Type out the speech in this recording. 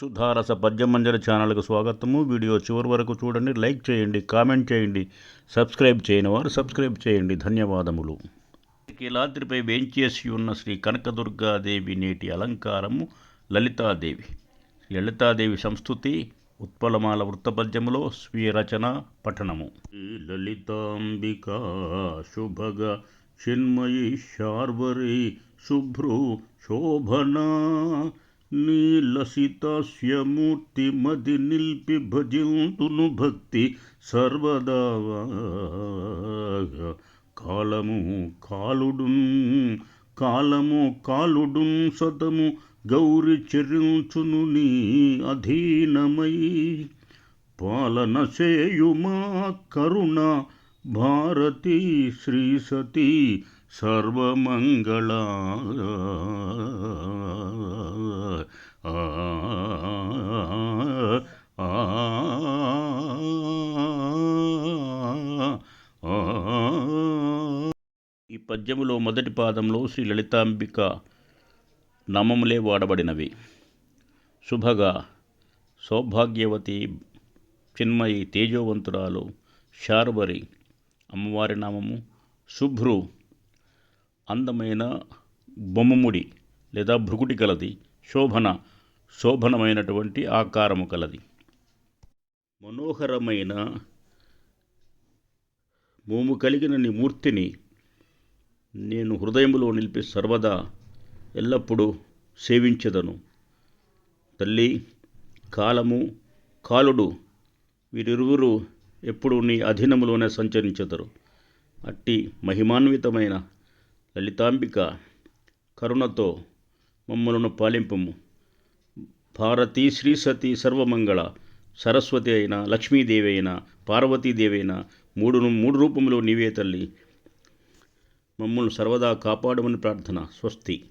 సుధారస పద్యమంజర ఛానల్కు స్వాగతము. వీడియో చివరి వరకు చూడండి లైక్ చేయండి కామెంట్ చేయండి సబ్స్క్రైబ్ చేయని వారు సబ్స్క్రైబ్ చేయండి. ధన్యవాదములు. కీలాద్రిపై వేంచేసి ఉన్న శ్రీ కనకదుర్గాదేవి నేటి అలంకారము లలితాదేవి. లలితాదేవి సంస్థుతి ఉత్పలమాల వృత్తపద్యములో స్వీయ రచన పఠనము లలితాంబికా శుభగ చిన్మయి శార్వరి శుభ్రు శోభనా నీలసితాస్యమూర్తి మది నిల్పి భజింతును భక్తి సర్వదా. కాలము కాలుడున్ కాలము కాలుడున్ సతము గౌరి చెరించును నీ అధీనమై. పాలన చేయుమా కరుణ భారతి శ్రీ సతీ సర్వమంగళ. ఈ పద్యములో మొదటి పాదంలో శ్రీ లలితాంబిక నామములే వాడబడినవి. శుభగా సౌభాగ్యవతి చిన్మయి తేజోవంతురాలు శార్వరి అమ్మవారి నామము శుభ్రు అందమైన బొమ్మముడి లేదా భృగుటి కలది. శోభన శోభనమైనటువంటి ఆకారము కలది. మనోహరమైన మోము కలిగిన నీ మూర్తిని నేను హృదయములో నిలిపి సర్వదా ఎల్లప్పుడూ సేవించెదను. తల్లి కాలము కాలుడు వీరిరువురు ఎప్పుడు నీ అధీనములోనే సంచరించదరు. అట్టి మహిమాన్వితమైన లలితాంబిక కరుణతో మమ్మలను పాలింపము. భారతీ శ్రీ సతీ సర్వమంగళ సరస్వతి అయిన లక్ష్మీదేవి అయిన పార్వతీదేవి అయిన మూడును మూడు రూపంలో నీవే తల్లి. మమ్మల్ని సర్వదా కాపాడమని ప్రార్థన. స్వస్తి.